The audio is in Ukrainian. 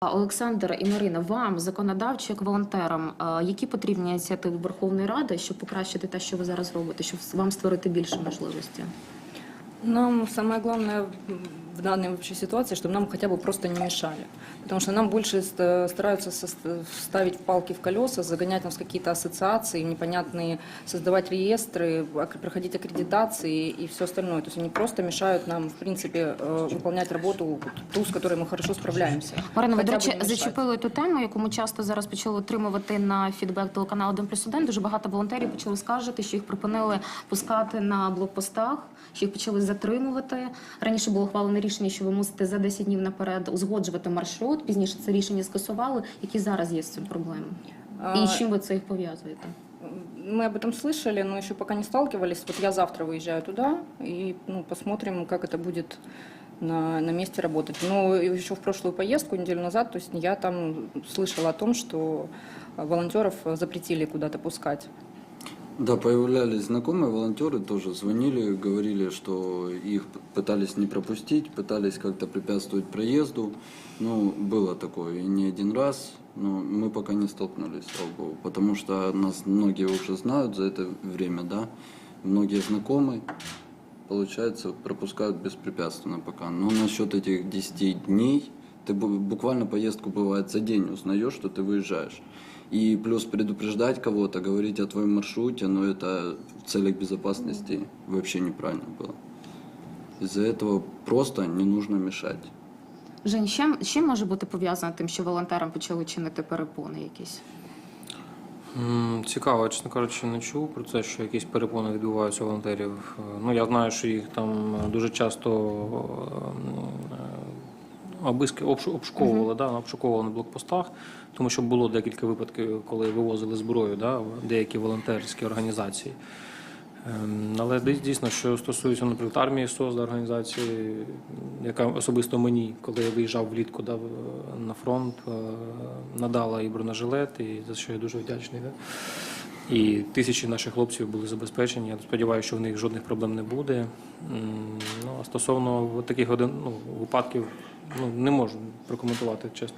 Олександр і Марина, вам, законодавчо, як волонтерам, які потрібні ініціативи Верховної Ради, щоб покращити те, що ви зараз робите, щоб вам створити більше можливості? Нам самое главное в данной вообще ситуации, чтобы нам хотя бы просто не мешали. Потому что нам больше ст- стараются сос- вставить палки в колеса, загонять нас в какие-то ассоциации, непонятные, создавать реестры, ак- проходить аккредитации и все остальное. То есть они просто мешают нам, в принципе, э, выполнять работу, вот ту, с которой мы хорошо справляемся. Марина, ви, до Хоча б речі, не мешать. зачепили ту тему, яку ми часто зараз почали отримувати на фідбек телеканалу 1 плюс 1. Дуже багато волонтерів почали скаржити, що їх припинили пускати на блокпостах, що їх почали затримувати. Раніше було ухвалене рішення, що ви мусите за 10 днів наперед узгоджувати маршрут. Пізніше це рішення скасували. Які зараз є з цим проблеми? І А, з чим ви це їх пов'язуєте? Мы об этом слышали, но еще пока не сталкивались. Вот я завтра выезжаю туда и ну, посмотрим, как это будет на, на месте работать. Но еще в прошлую поездку, неделю назад, то есть я там слышала о том, что волонтеров запретили куда-то пускать. Да, появлялись знакомые волонтеры, тоже звонили, говорили, что их пытались не пропустить, пытались как-то препятствовать проезду. Ну, было такое и не один раз, но мы пока не столкнулись, слава богу, потому что нас многие уже знают за это время, да, многие знакомые, получается, пропускают беспрепятственно пока. Но насчет этих 10 дней, ты бу- буквально поездку бывает за день узнаешь, что ты выезжаешь. И плюс предупреждать кого-то, говорить о твоем маршруте, но это в целях безопасности вообще неправильно было. Из-за этого просто не нужно мешать. Жень, з чим, з чим може бути пов'язано тим, що волонтерам почали чинити перепони якісь? М, Цікаво, чесно кажучи, не чув про це, що якісь перепони відбуваються у волонтерів. Е, Ну, я знаю, що їх там е, дуже часто е, обиски обш- обшуковували, да, обшуковували на блокпостах, тому що було декілька випадків, коли вивозили зброю, да, в деякі волонтерські організації. Ем, Але дійсно, що стосується, наприклад, армії да, організації, яка особисто мені, коли я виїжджав влітку да, на фронт, е, надала і бронежилет, і за що я дуже вдячний. Да. І тисячі наших хлопців були забезпечені. Я сподіваюся, що в них жодних проблем не буде. Ну, а стосовно таких ну, випадків, ну, не можу прокоментувати, чесно.